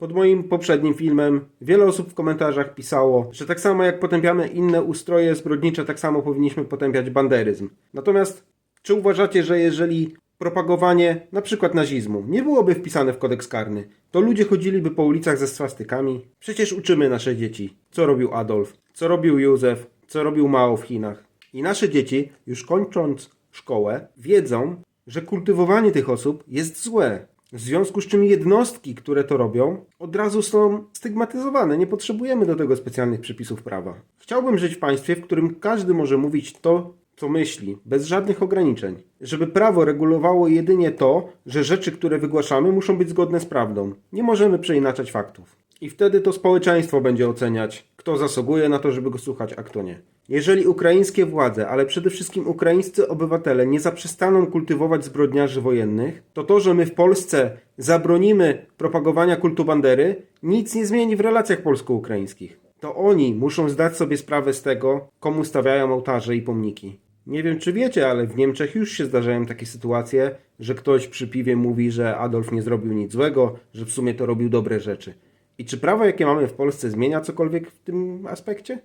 Pod moim poprzednim filmem wiele osób w komentarzach pisało, że tak samo jak potępiamy inne ustroje zbrodnicze, tak samo powinniśmy potępiać banderyzm. Natomiast czy uważacie, że jeżeli propagowanie na przykład nazizmu nie byłoby wpisane w kodeks karny, to ludzie chodziliby po ulicach ze swastykami? Przecież uczymy nasze dzieci, co robił Adolf, co robił Józef, co robił Mao w Chinach. I nasze dzieci, już kończąc szkołę, wiedzą, że kultywowanie tych osób jest złe. W związku z czym jednostki, które to robią, od razu są stygmatyzowane. Nie potrzebujemy do tego specjalnych przepisów prawa. Chciałbym żyć w państwie, w którym każdy może mówić to, co myśli, bez żadnych ograniczeń. Żeby prawo regulowało jedynie to, że rzeczy, które wygłaszamy, muszą być zgodne z prawdą. Nie możemy przeinaczać faktów. I wtedy to społeczeństwo będzie oceniać, kto zasługuje na to, żeby go słuchać, a kto nie. Jeżeli ukraińskie władze, ale przede wszystkim ukraińscy obywatele nie zaprzestaną kultywować zbrodniarzy wojennych, to to, że my w Polsce zabronimy propagowania kultu bandery, nic nie zmieni w relacjach polsko-ukraińskich. To oni muszą zdać sobie sprawę z tego, komu stawiają ołtarze i pomniki. Nie wiem, czy wiecie, ale w Niemczech już się zdarzają takie sytuacje, że ktoś przy piwie mówi, że Adolf nie zrobił nic złego, że w sumie to robił dobre rzeczy. I czy prawo, jakie mamy w Polsce, zmienia cokolwiek w tym aspekcie?